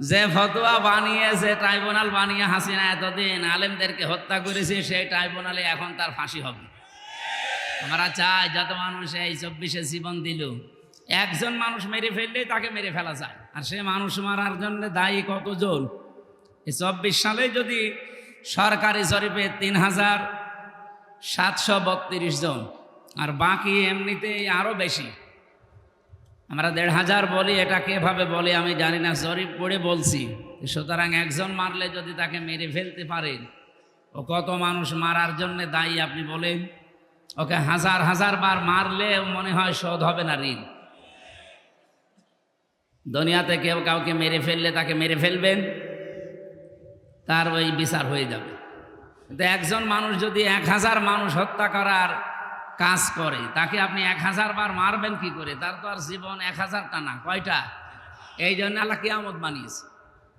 যে ফতোয়া বানিয়েছে, ট্রাইব্যুনাল বানিয়ে হাসিনা এতদিন আলেমদেরকে হত্যা করেছে, সেই ট্রাইব্যুনালে এখন তার ফাঁসি হবে। আমরা চাই যত মানুষ এই চব্বিশে জীবন দিল, একজন মানুষ মেরে ফেললেই তাকে মেরে ফেলা যায়। আর সে মানুষ মারার জন্য দায়ী কতজন? এই চব্বিশ সালে যদি সরকারি জরিপে তিন হাজার সাতশো বত্রিশ জন, আর বাকি এমনিতেই আরও বেশি আমরা দেড় হাজার বলি, এটা কেভাবে বলি আমি জানি না জরিপ করে বলছি। সুতরাং একজন মারলে যদি তাকে মেরে ফেলতে পারেন ও কত মানুষ মারার জন্য দায়ী আপনি বলেন? ওকে হাজার হাজার বার মারলে মনে হয় শোধ হবে না ঋণ। দুনিয়াতে কেউ কাউকে মেরে ফেললে তাকে মেরে ফেলবেন, তার ওই বিচার হয়ে যাবে। কিন্তু একজন মানুষ যদি এক হাজার মানুষ হত্যা করার কাজ করে। তাকে আপনি এক হাজার বার মারবেন কি করে? তার তো আর জীবন এক হাজারটা না, কয়টা? এই জন্য আল্লাহ কেয়ামত বানিয়েছে।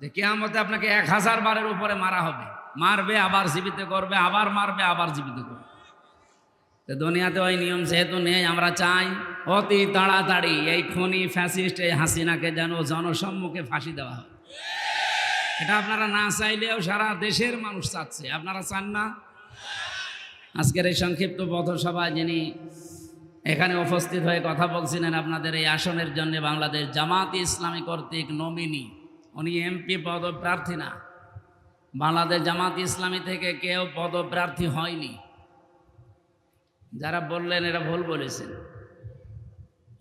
যে কেয়ামতে আপনাকে এক হাজার বারের উপরে মারা হবে। মারবে, আবার জীবিত করবে, আবার মারবে, আবার জীবিত করবে। তো দুনিয়াতে ওই নিয়ম যেহেতু নেই, আমরা চাই অতি তাড়াতাড়ি এই খনি ফ্যাসিস্ট, এই হাসিনাকে যেন জনসম্মুখে ফাঁসি দেওয়া হয়। এটা আপনারা না চাইলেও সারা দেশের মানুষ চাচ্ছে। আপনারা চান না? আজকের এই সংক্ষিপ্ত পথসভায় যিনি এখানে উপস্থিত হয়ে কথা বলছিলেন আপনাদের এই আসনের জন্য বাংলাদেশ জামাত ইসলামী কর্তৃক নমিনি, উনি এমপি পদপ্রার্থী না। বাংলাদেশ জামাত ইসলামী থেকে কেউ পদপ্রার্থী হয়নি। যারা বললেন এটা ভুল বলেছেন।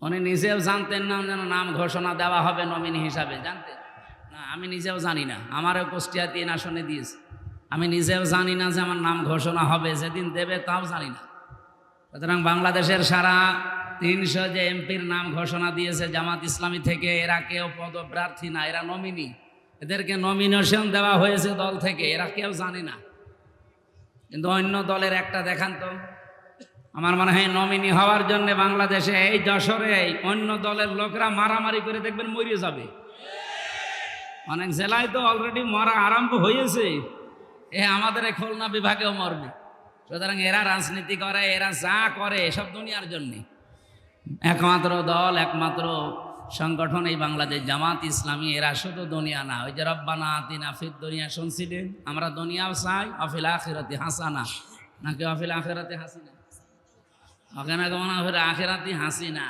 উনি নিজেও জানতেন না যেন নাম ঘোষণা দেওয়া হবে নমিনি হিসাবে। জানতেন? না, আমি নিজেও জানি না। আমারও কুষ্টিয়া তিন আসনে দিয়েছে। আমি নিজেও জানি না যে আমার নাম ঘোষণা হবে, যেদিন দেবে তাও জানি না। সুতরাং বাংলাদেশের সারা তিনশো যে এমপির নাম ঘোষণা দিয়েছে জামাত ইসলামী থেকে, এরা কেউ পদপ্রার্থী না, এরা নমিনি। এদেরকে নমিনেশন দেওয়া হয়েছে দল থেকে, এরা কেউ জানে না। কিন্তু অন্য দলের একটা দেখান তো। আমার মনে হয় নমিনি হওয়ার জন্য বাংলাদেশে এই যশোরে অন্য দলের লোকরা মারামারি করে দেখবেন মরিয়ে যাবে। অনেক জেলায় তো অলরেডি মরা আরম্ভ হয়েছে। এ আমাদের এই খুলনা বিভাগেও মরবে। সুতরাং এরা রাজনীতি করে, এরা যা করে এসব দুনিয়ার জন্যে। একমাত্র দল, একমাত্র সংগঠন এই বাংলাদেশ জামাত ইসলামী, এরা শুধু দুনিয়া না। ওই যে রব্বানা আতিনা ফির দুনিয়া শুনছিলেন? আমরা দুনিয়াও চাই, অফিল আখিরাতি হাসানা। নাকি অফিল আখিরাতি হাসিনা? ওখানে কেমন অফিল আখিরাতি হাসিনা?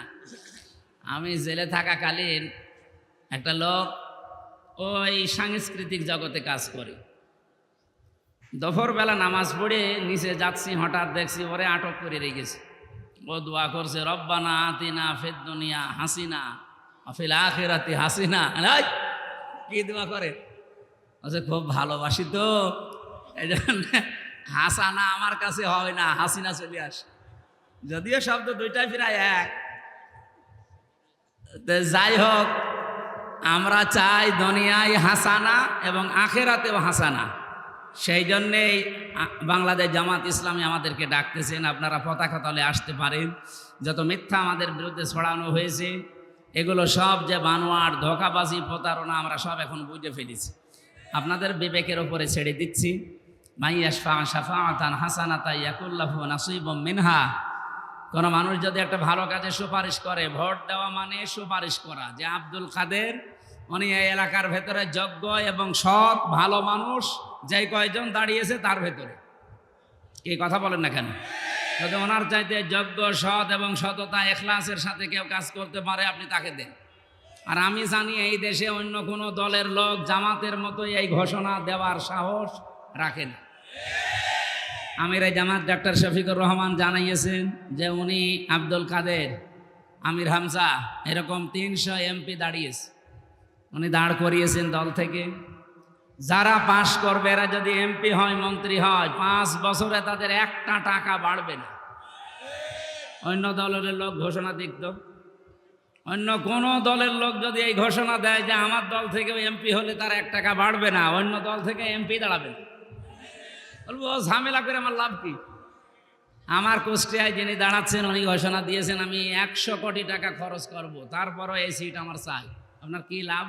আমি জেলে থাকাকালীন একটা লোক ওই সাংস্কৃতিক জগতে কাজ করে। দুপুরবেলা নামাজ পড়ে নিচে যাচ্ছি, হঠাৎ দেখছি ওরে আটক করে রেখেছে। ও দোয়া করছে, রব্বানা আতিনা ফেদ দুনিয়া হাসিনা অফিল আখেরাতি হাসিনা। কি দোয়া করে? বলছে, খুব ভালোবাসি তো এই জন্য হাসানা আমার কাছে হয় না, হাসিনা চলে আসে। যদিও শব্দ দুইটাই প্রায় এক। যাই হোক, আমরা চাই দুনিয়ায় হাসানা এবং আখেরাতেও হাসানা। সেই জন্যেই বাংলাদেশ জামাত ইসলামী আমাদেরকে ডাকতেছেন। আপনারা পতাকা তলে আসতে পারেন। যত মিথ্যা আমাদের বিরুদ্ধে ছড়ানো হয়েছে, এগুলো সব যে বানোয়ার ধোকাবাজি, প্রতারণা, আমরা সব এখন বুঝে ফেলেছি। আপনাদের বিবেকের ওপরে ছেড়ে দিচ্ছি। মিনহা। কোনো মানুষ যদি একটা ভালো কাজে সুপারিশ করে, ভোট দেওয়া মানে সুপারিশ করা। যে আব্দুল কাদের, উনি এই এলাকার ভেতরে যোগ্য এবং সৎ, ভালো মানুষ যেই কয়জন দাঁড়িয়েছে তার ভেতরে। কি কথা বলেন না কেন? যদি ওনার চাইতে যোগ্য, সৎ এবং সততা, এখলাসের সাথে কেউ কাজ করতে পারে, আপনি তাকে দেন। আর আমি জানি এই দেশে অন্য কোনো দলের লোক জামাতের মতো এই ঘোষণা দেওয়ার সাহস রাখে না। আমির এই জামাত ডাক্তার শফিকুর রহমান জানাইয়েছেন যে উনি আব্দুল কাদের, আমির হামজা, এরকম তিনশো এমপি দাঁড়িয়েছে। উনি দাঁড় করিয়েছেন দল থেকে। যারা পাশ করবে, এরা যদি এমপি হয়, মন্ত্রী হয়, পাঁচ বছরে তাদের একটা টাকা বাড়বে না। অন্য দলের লোক ঘোষণা দিত। অন্য কোন দলের লোক যদি এই ঘোষণা দেয় যে আমার দল থেকে এমপি হলে তার এক টাকা বাড়বে না, অন্য দল থেকে এমপি দাঁড়াবে বলব ঝামেলা করে আমার লাভ কি? আমার কুষ্টিয়ায় যিনি দাঁড়াচ্ছেন, উনি ঘোষণা দিয়েছেন, আমি একশো কোটি টাকা খরচ করব, তারপরও এই সিট আমার চাই। আপনার কি লাভ?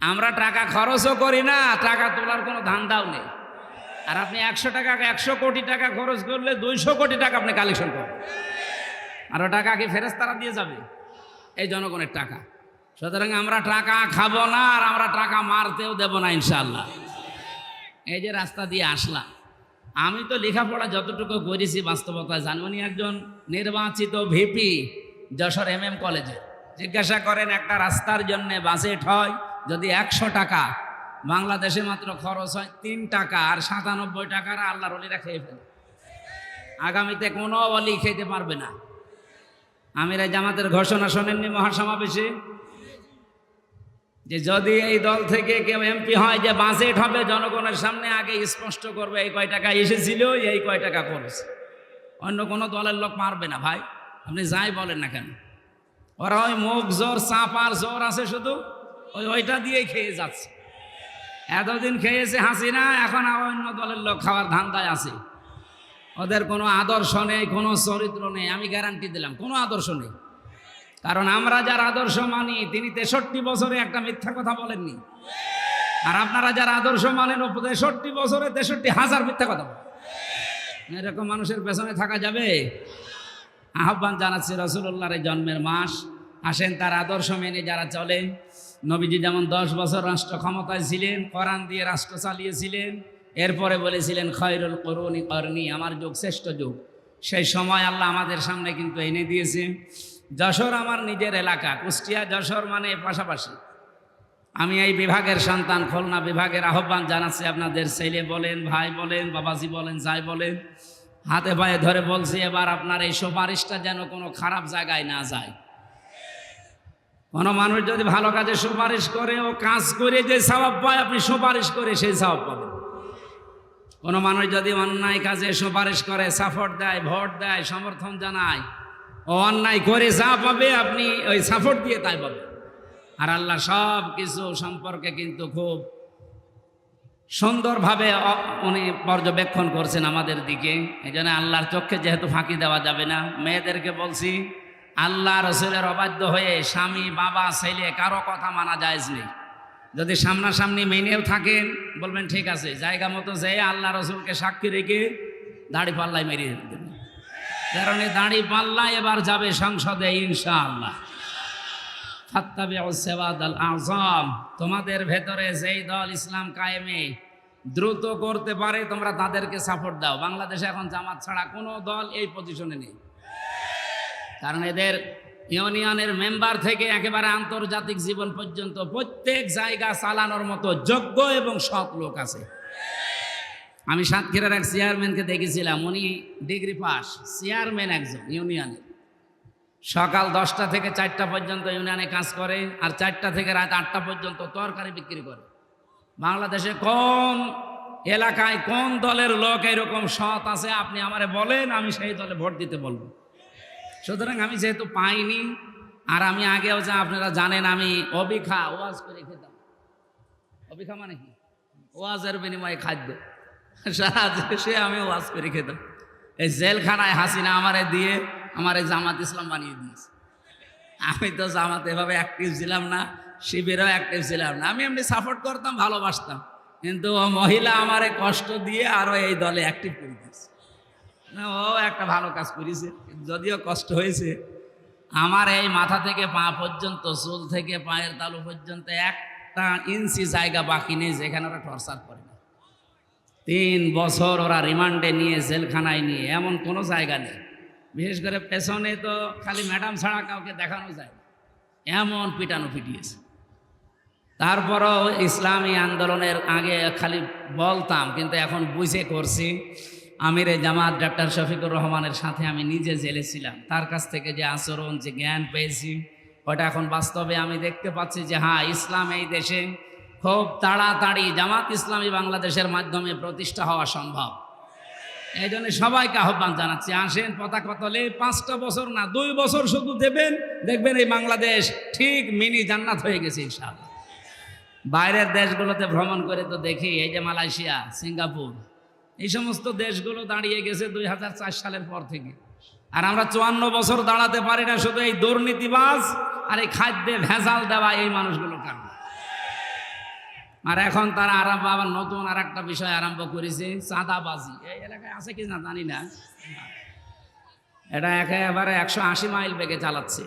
আমরা টাকা খরচও করি না, টাকা তোলার কোনো ধান্দাও নেই। আর আপনি একশো টাকা, একশো কোটি টাকা খরচ করলে দুইশো কোটি টাকা আপনি কালেকশন করবেন। আর ও টাকা কি ফেরেস তারা দিয়ে যাবে? এই জনগণের টাকা। সুতরাং আমরা টাকা খাব না আর আমরা টাকা মারতেও দেব না ইনশাল্লাহ এই যে রাস্তা দিয়ে আসলাম। আমি তো লেখাপড়া যতটুকু করেছি বাস্তবতায় জানি একজন নির্বাচিত ভিপি যশোর এম এম কলেজে। জিজ্ঞাসা করেন, একটা রাস্তার জন্য বাজেট হয়? যদি একশো টাকা বাংলাদেশে মাত্র খরচ হয় তিন টাকা আর সাতানব্বই টাকার আল্লাহর অলিরা খেয়ে ফেলে। আগামীতে কোনো অলি খেতে পারবে না। আমির জামাতের ঘোষণা শোনেননি মহাসমাবেশে? যে যদি এই দল থেকে কেউ এমপি হয় যে বাজেট হবে, জনগণের সামনে আগে স্পষ্ট করবে এই কয় টাকা এসেছিল, এই কয় টাকা করেছে অন্য কোনো দলের লোক পারবে না ভাই। আপনি যাই বলেন না কেন। ওরা ওই মুখ জোর চাপার জোর আছে শুধু? ওই ওইটা দিয়েই খেয়ে যাচ্ছে। এতদিন খেয়েছে হাসিনা, এখন আবার অন্য দলের লোক খাওয়ার ধান্দায় আছে। ওদের কোনো আদর্শ নেই, কোনো চরিত্র নেই, আমি গ্যারান্টি দিলাম, কোনো আদর্শ নেই। কারণ আমরা যার আদর্শ মানি, তিনি তেষট্টি বছরে একটা মিথ্যা কথা বলেননি। আর আপনারা যারা আদর্শ মানেন তেষট্টি বছরে তেষট্টি হাজার মিথ্যা কথা বলেন এরকম মানুষের পেছনে থাকা যাবে? আহ্বান জানাচ্ছি রসুল্লাহর জন্মের মাস। আসেন তার আদর্শ মেনে যারা চলে নবীজি যেমন দশ বছর রাষ্ট্র ক্ষমতায় ছিলেন, কোরআন দিয়ে রাষ্ট্র চালিয়েছিলেন, এরপরে বলেছিলেন, খয়রুল করুনি করণী আমার যুগ, শ্রেষ্ঠ যুগ। সেই সময় আল্লাহ আমাদের সামনে কিন্তু এনে দিয়েছে, যশোর আমার নিজের এলাকা, কুষ্টিয়া যশোর মানে পাশাপাশি। আমি এই বিভাগের সন্তান, খুলনা বিভাগের আহ্বান জানাচ্ছি আপনাদের, ছেলে বলেন, ভাই বলেন, বাবাজি বলেন, যাই বলেন। হাতে পায়ে ধরে বলছি, এবার আপনার এই সুপারিশটা যেন কোনো খারাপ জায়গায় না যায়। কোনো মানুষ যদি ভালো কাজে সুপারিশ করে ও কাজ করে যে স্বভাব পায়, আপনি সুপারিশ করে সেই স্বভাব পাবেন। কোনো মানুষ যদি অন্যায় কাজে সুপারিশ করে, সাপোর্ট দেয়, ভোট দেয়, সমর্থন জানায়, ও অন্যায় করে যা পাবে, আপনি ওই সাপোর্ট দিয়ে তাই পাবেন। আর আল্লাহ সব কিছু সম্পর্কে কিন্তু খুব সুন্দরভাবে উনি পর্যবেক্ষণ করছেন আমাদের দিকে। এই জন্য আল্লাহর চোখে যেহেতু ফাঁকি দেওয়া যাবে না, মেয়েদেরকে বলছি আল্লাহ রসুলের অবাধ্য হয়ে স্বামী, বাবা, ছেলে কারও কথা মানা যায়জ নেই। যদি সামনাসামনি মেনেও থাকেন, বলবেন, ঠিক আছে, জায়গা মতো যেয়ে আল্লাহ রসুলকে সাক্ষী রেখে দাড়ি পাল্লায় মেরিয়ে দেবেন। কারণ এই দাড়ি পাল্লা এবার যাবে সংসদে, ইনশাআল্লাহ। ফাত্তাবি সেবাদ আল আজম তোমাদের ভেতরে যেই দল ইসলাম কায়েমে দ্রুত করতে পারে, তোমরা তাদেরকে সাপোর্ট দাও। বাংলাদেশে এখন জামাত ছাড়া কোনো দল এই পজিশনে নেই। কারণ এদের ইউনিয়নের মেম্বার থেকে একেবারে আন্তর্জাতিক জীবন পর্যন্ত প্রত্যেক জায়গা চালানোর মতো যোগ্য এবং সৎ লোক আছে। আমি সাতক্ষীরার এক চেয়ারম্যানকে দেখেছিলাম, উনি ডিগ্রি পাস, চেয়ারম্যান একজন ইউনিয়নের সকাল দশটা থেকে চারটা পর্যন্ত ইউনিয়নে কাজ করে আর চারটা থেকে রাত আটটা পর্যন্ত তরকারি বিক্রি করে। বাংলাদেশে কোন এলাকায় কোন দলের লোক এরকম সৎ আছে, আপনি আমারে বলেন, আমি সেই দলে ভোট দিতে বলব। সুতরাং আমি যেহেতু পাইনি, আর আমি আগেও যা আপনারা জানেন, আমি অবিখা ওয়াজ করে খেতাম। অবিখা মানে কি? ওয়াজের বিনিময়ে খাদ্য। সারা দেশে আমি ওয়াজ করে খেতাম। এই জেলখানায় হাসিনা আমারে দিয়ে আমার এই জামাত ইসলাম বানিয়ে দিয়েছে। আমি তো জামাত এভাবে অ্যাক্টিভ ছিলাম না, শিবিরেও অ্যাক্টিভ ছিলাম না। আমি এমনি সাপোর্ট করতাম, ভালোবাসতাম। কিন্তু মহিলা আমারে কষ্ট দিয়ে আরও এই দলে অ্যাক্টিভ করে দিয়েছে। না ও, একটা ভালো কাজ করেছে। যদিও কষ্ট হয়েছে, আমার এই মাথা থেকে পা পর্যন্ত, চুল থেকে পায়ের তালু পর্যন্ত একটা ইঞ্চি জায়গা বাকি নেই, যেখানে ওরা টর্চার করে না। তিন বছর ওরা রিমান্ডে নিয়ে জেলখানায় নিয়ে, এমন কোনো জায়গা নেই। বিশেষ করে পেছনে তো খালি ম্যাডাম ছাড়া কাউকে দেখানো যায় এমন পিটানো পিটিয়েছে। তারপরও ইসলামী আন্দোলনের আগে খালি বলতাম, কিন্তু এখন বুঝে করছি আমিরে জামাত ডাক্তার শফিকুর রহমানের সাথে আমি নিজে জেলে ছিলাম তার কাছ থেকে যে আচরণ, যে জ্ঞান পেয়েছি, ওটা এখন বাস্তবে আমি দেখতে পাচ্ছি যে হ্যাঁ ইসলাম এই দেশে খুব তাড়াতাড়ি জামাত ইসলামী বাংলাদেশের মাধ্যমে প্রতিষ্ঠা হওয়া সম্ভব। এই জন্য সবাইকে আহ্বান জানাচ্ছি, আসেন পতাকা তলে, পাঁচটা বছর না, দুই বছর শুধু দেবেন, দেখবেন এই বাংলাদেশ ঠিক মিনি জান্নাত হয়ে গেছে ইনশাআল্লাহ। বাইরের দেশগুলোতে ভ্রমণ করে তো দেখি, এই যে মালয়েশিয়া, সিঙ্গাপুর এই সমস্ত দেশগুলো দাঁড়িয়ে গেছে দুই হাজার চার সালের পর থেকে। আর আমরা চুয়ান্ন বছর দাঁড়াতে পারি না, শুধু এই দুর্নীতিবাজ আর এই খাদ্যে ভেজাল দেওয়া এই মানুষগুলোর কারণে আর এখন তারা আরম্ভ আবার নতুন আর একটা বিষয় আরম্ভ করেছে, চাঁদাবাজি। এই এলাকায় আছে কি না জানি না। এটা একেবারে একশো আশি মাইল বেগে চালাচ্ছে।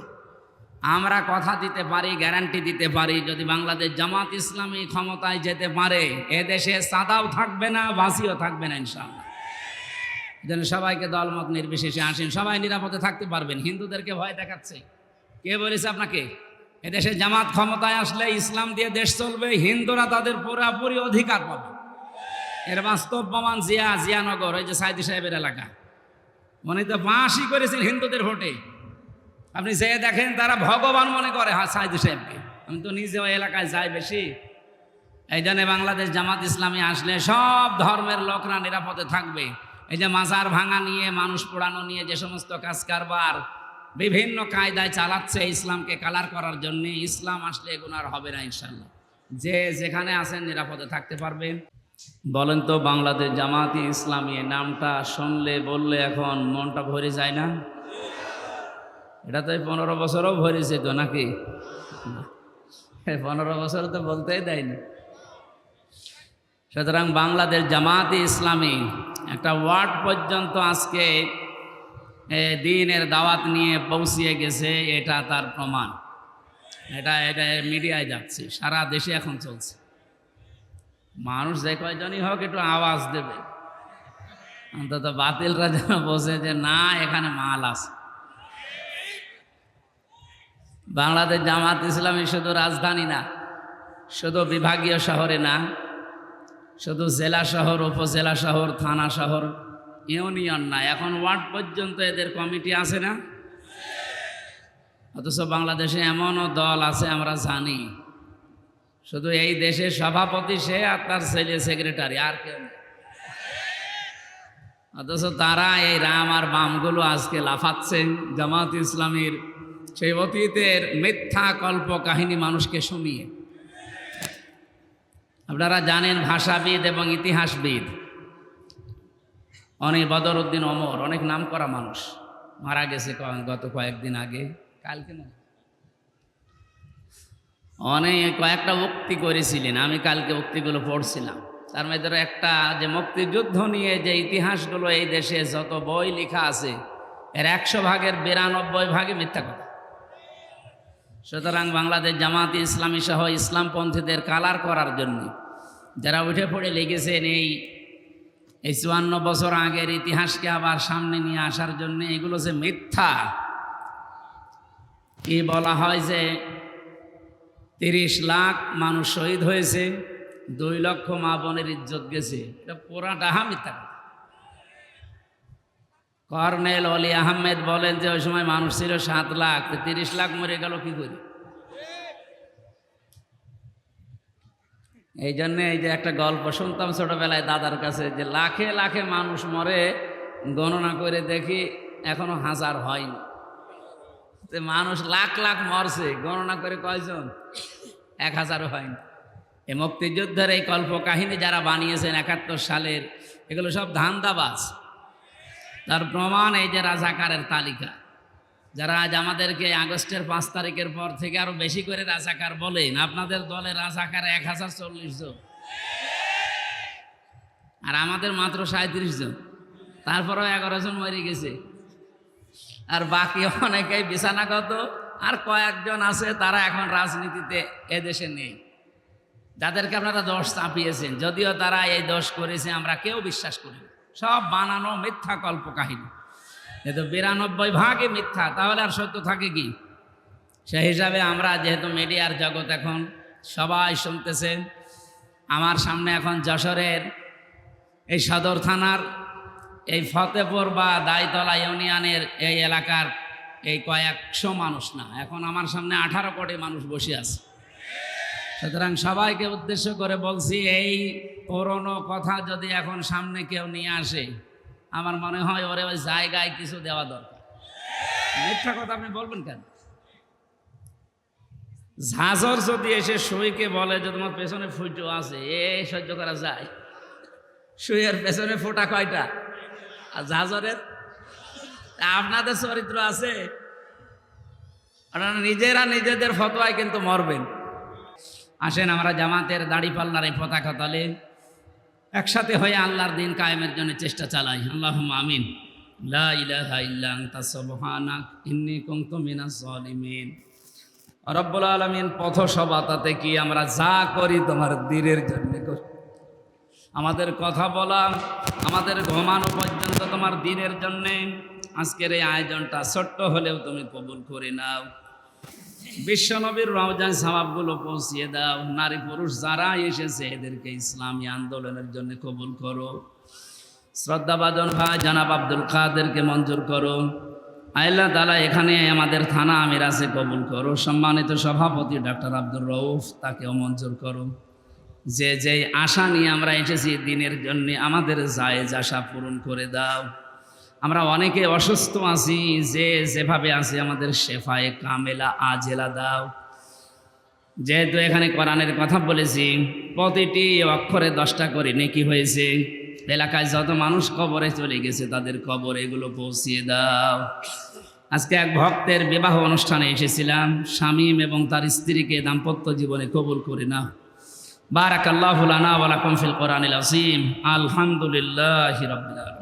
আমরা কথা দিতে পারি গ্যারান্টি দিতে পারি, যদি বাংলাদেশ জামাত ইসলামী ক্ষমতায় যেতে পারে, এদেশে সাদাও থাকবে না বাসিও থাকবে না, ইনশাআল্লাহ। যেন সবাইকে দলমত নির্বিশেষে আসেন। সবাই নিরাপদে থাকতে পারবেন। হিন্দুদেরকে ভয় দেখাচ্ছে। কে বলেছে আপনাকে? এদেশে জামাত ক্ষমতায় আসলে ইসলাম দিয়ে দেশ চলবে, হিন্দুরা তাদের পুরাপুরি অধিকার পাবে। এর বাস্তব প্রমাণ জিয়া, জিয়ানগর, ওই যে সাইদি সাহেবের এলাকা। উনি তো ফাঁসি করেছেন হিন্দুদের ভোটে। আপনি যে দেখেন তারা ভগবান মনে করে হ্যাঁ সাইদি সাহেবকে। আমি তো নিজে ওই এলাকায় যাই বেশি। এই জন্য বাংলাদেশ জামাত ইসলামী আসলে সব ধর্মের লোকরা নিরাপদে থাকবে। এই যে মাজার ভাঙা নিয়ে, মানুষ পোড়ানো নিয়ে যে সমস্ত কাজ কারবার বিভিন্ন কায়দায় চালাচ্ছে ইসলামকে কালার করার জন্য, ইসলাম আসলে এগুলো আর হবে না ইনশাল্লাহ যে যেখানে আছেন নিরাপদে থাকতে পারবেন বলেন তো, বাংলাদেশ জামাতি ইসলামী নামটা শুনলে, বললে এখন মনটা ভরে যায় না? এটা তো পনেরো বছরও ভরেছে তো নাকি? পনেরো বছর তো বলতেই দেয়নি। সুতরাং বাংলাদেশ জামাতি ইসলামী একটা ওয়ার্ড পর্যন্ত আজকে দিনের দাওয়াত নিয়ে পৌঁছিয়ে গেছে, এটা তার প্রমাণ। এটা এটা মিডিয়ায় যাচ্ছে, সারা দেশে এখন চলছে। মানুষ যে কয়জনই হোক একটু আওয়াজ দেবে। অন্তত বাতিলরা যেন বোঝে যে না, এখানে মাল আছে। বাংলাদেশ জামাত ইসলামী শুধু রাজধানী না, শুধু বিভাগীয় শহরে না, শুধু জেলা শহর, উপজেলা শহর, থানা শহর, ইউনিয়ন না, এখন ওয়ার্ড পর্যন্ত এদের কমিটি আছে না? অথচ বাংলাদেশে এমনও দল আছে আমরা জানি। শুধু এই দেশের সভাপতি সে আর তার ছেলে সেক্রেটারি, আর কেউ অথচ তারা এই রাম আর বামগুলো আজকে লাফাচ্ছে, জামাত ইসলামীর সেই অতীতের মিথ্যা কল্প কাহিনী মানুষকে শুনিয়ে। আপনারা জানেন ভাষাবিদ এবং ইতিহাসবিদ। অনেক বদরউদ্দিন অমর অনেক নাম করা মানুষ। মারা গেছে গত কয়েকদিন আগে, কালকে না অনেক কয়েকটা উক্তি করেছিলেন, আমি কালকে উক্তিগুলো পড়ছিলাম। তার মধ্যে একটা যে মুক্তিযুদ্ধ নিয়ে যে ইতিহাসগুলো এই দেশে যত বই লেখা আছে, এর একশো ভাগের বিরানব্বই ভাগে মিথ্যা কথা। সুতরাং বাংলাদেশ জামাতি ইসলামী সহ ইসলামপন্থীদের কালার করার জন্য যারা উঠে পড়ে লেগেছেন এই এই চুয়ান্ন বছর আগের ইতিহাসকে আবার সামনে নিয়ে আসার জন্য এগুলো যে মিথ্যা। কি বলা হয় যে তিরিশ লাখ মানুষ শহীদ হয়েছে, দুই লক্ষ মা বোনের ইজ্জত গেছে। এটা পুরা ডাহা মিথ্যা কর্নেল অলি আহমেদ বলেন যে, ওই সময় মানুষ ছিল সাত লাখ তিরিশ লাখ মরে গেল কি করে? এই জন্য এই যে একটা গল্প শুনতাম ছোটবেলায় দাদার কাছে, যে লাখে লাখে মানুষ মরে, গণনা করে দেখি এখনও হাজার হয়নি। মানুষ লাখ লাখ মরছে, গণনা করে কয়জন? এক হাজারও হয়নি। এই মুক্তিযুদ্ধের এই কল্প কাহিনী যারা বানিয়েছেন একাত্তর সালের, এগুলো সব ধান্দাবাজ। তার প্রমাণ এই যে রাজাকারের তালিকা। যারা আজ আমাদেরকে আগস্টের পাঁচ তারিখের পর থেকে আরও বেশি করে রাজাকার বলেন, আপনাদের দলে রাজাকার এক হাজার চল্লিশ জন। আর আমাদের মাত্র সাঁত্রিশ জন। তারপরেও এগারো জন মরে গেছে। আর বাকি অনেকেই বিছানাগত, আর কয়েকজন আছে তারা এখন রাজনীতিতে এদেশে নেই। যাদেরকে আপনারা দোষ চাপিয়েছেন, যদিও তারা এই দোষ করেছে, আমরা কেউ বিশ্বাস করি। সব বানানো মিথ্যা কল্প কাহিনী যেহেতু বিরানব্বই ভাগে মিথ্যা, তাহলে আর সত্য থাকে কি? সেই হিসাবে আমরা যেহেতু মিডিয়ার জগৎ এখন সবাই শুনতেছেন আমার সামনে এখন যশোরের এই সদর থানার এই ফতেপুর বা দায়তলা ইউনিয়নের এই এলাকার এই কয়েকশো মানুষ না, এখন আমার সামনে আঠারো কোটি মানুষ বসে আছে। সুতরাং সবাইকে উদ্দেশ্য করে বলছি, এই পুরনো কথা যদি এখন সামনে কেউ নিয়ে আসে, আমার মনে হয় ওরে ওই জায়গায় কিছু দেওয়া দরকার। মিথ্যা কথা আপনি বলবেন কেন? ঝাঁঝর যদি এসে সইকে বলে যে তোমার পেছনে ফুটো আছে, এ সহ্য করা যায়। সুইয়ের পেছনে ফোটা কয়টা? আর ঝাঁঝরের? আপনাদের চরিত্র আছে। আপনারা নিজেরা নিজেদের ফতোয়ায় কিন্তু মরবেন। আসেন আমরা জামাতের দাড়ি পাল্লার এই পতাকা তলে। একসাথে হয়ে আল্লাহর দিন কায়েমের জন্য চেষ্টা চালাই। আল্লাহ আমিন। রব্বুল আলমিন পথসভাতাতে কি আমরা যা করি তোমার দিনের জন্য করি। আমাদের কথা বলা, আমাদের ঘুমানো পর্যন্ত তোমার দিনের জন্যে। আজকের এই আয়োজনটা ছোট্ট হলেও তুমি কবুল করে নাও। বিশ্বনবীর রমজান সামাবগুলো পৌঁছিয়ে দাও। নারী পুরুষ যারা এসেছে, এদেরকে ইসলামী আন্দোলনের জন্য কবুল করো। শ্রদ্ধাভাজন ভাই, জানাব আব্দুল কাদেরকে মঞ্জুর করো। আল্লাহ তালা এখানে আমাদের থানা আমির আছে, কবুল করো। সম্মানিত সভাপতি ডাক্তার আব্দুর রৌফ তাকেও মঞ্জুর করো। যে যে আশা নিয়ে আমরা এসেছি, দিনের জন্য আমাদের জায়েজ আশা পূরণ করে দাও। আমরা অনেকে অসুস্থ আছি, যে যেভাবে আছি, আমাদের শেফায়ে কামেলা আজেলা দাও। যেহেতু এখানে কোরআনের কথা বলেছি, প্রতিটি অক্ষরে দশটা করে নেকি হয়েছে। এলাকায় যত মানুষ কবরে চলে গেছে, তাদের কবর এগুলো পৌঁছিয়ে দাও। আজকে এক ভক্তের বিবাহ অনুষ্ঠানে এসেছিলাম। শামীম এবং তার স্ত্রীকে দাম্পত্য জীবনে কবুল করে না বারাকাল্লাহুলানা ওয়ালাকুম ফিল কোরআনিল আসিম আলহামদুলিল্লাহ রবিল